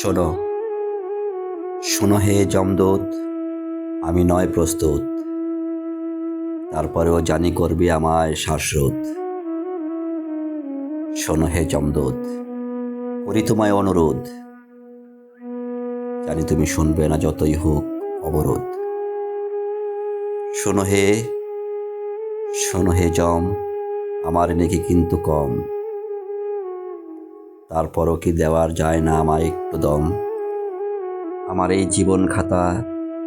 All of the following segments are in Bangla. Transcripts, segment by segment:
শোনো। শোনো হে জমদূত আমি নয় প্রস্তুত। তারপরেও জানি করবি আমায় শ্বাসরোধ শোনো হে জমদূত করি তোমায় অনুরোধ। জানি তুমি শুনবে না যতই হোক অবরোধ। শোনো হে শোনো হে জম আমার নাকি কিন্তু কম। তারপরও কি দেওয়ার যায় না আমায় একটু দম আমার এই জীবন খাতা,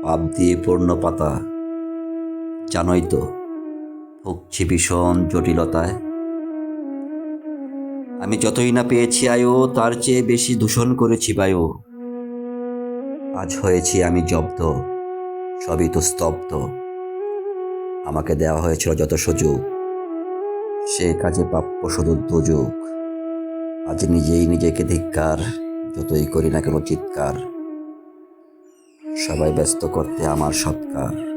পাপ দিয়ে পূর্ণ পাতা, জানোই তো, ভুগছি ভীষণ জটিলতায়। আমি যতই না পেয়েছি আয়ু, তার চেয়ে বেশি দূষণ করেছি বায়ু। আজ হয়েছি আমি জব্দ, সবই তো স্তব্ধ। আমাকে দেওয়া হয়েছিল যত সুযোগ, সে কাজে প্রাপ্য শুধু দুযোগ। আজ নিজেই নিজেকে ধিক্কার যতই করি না কেন চিৎকার। সবাই ব্যস্ত করতে আমার সৎকার।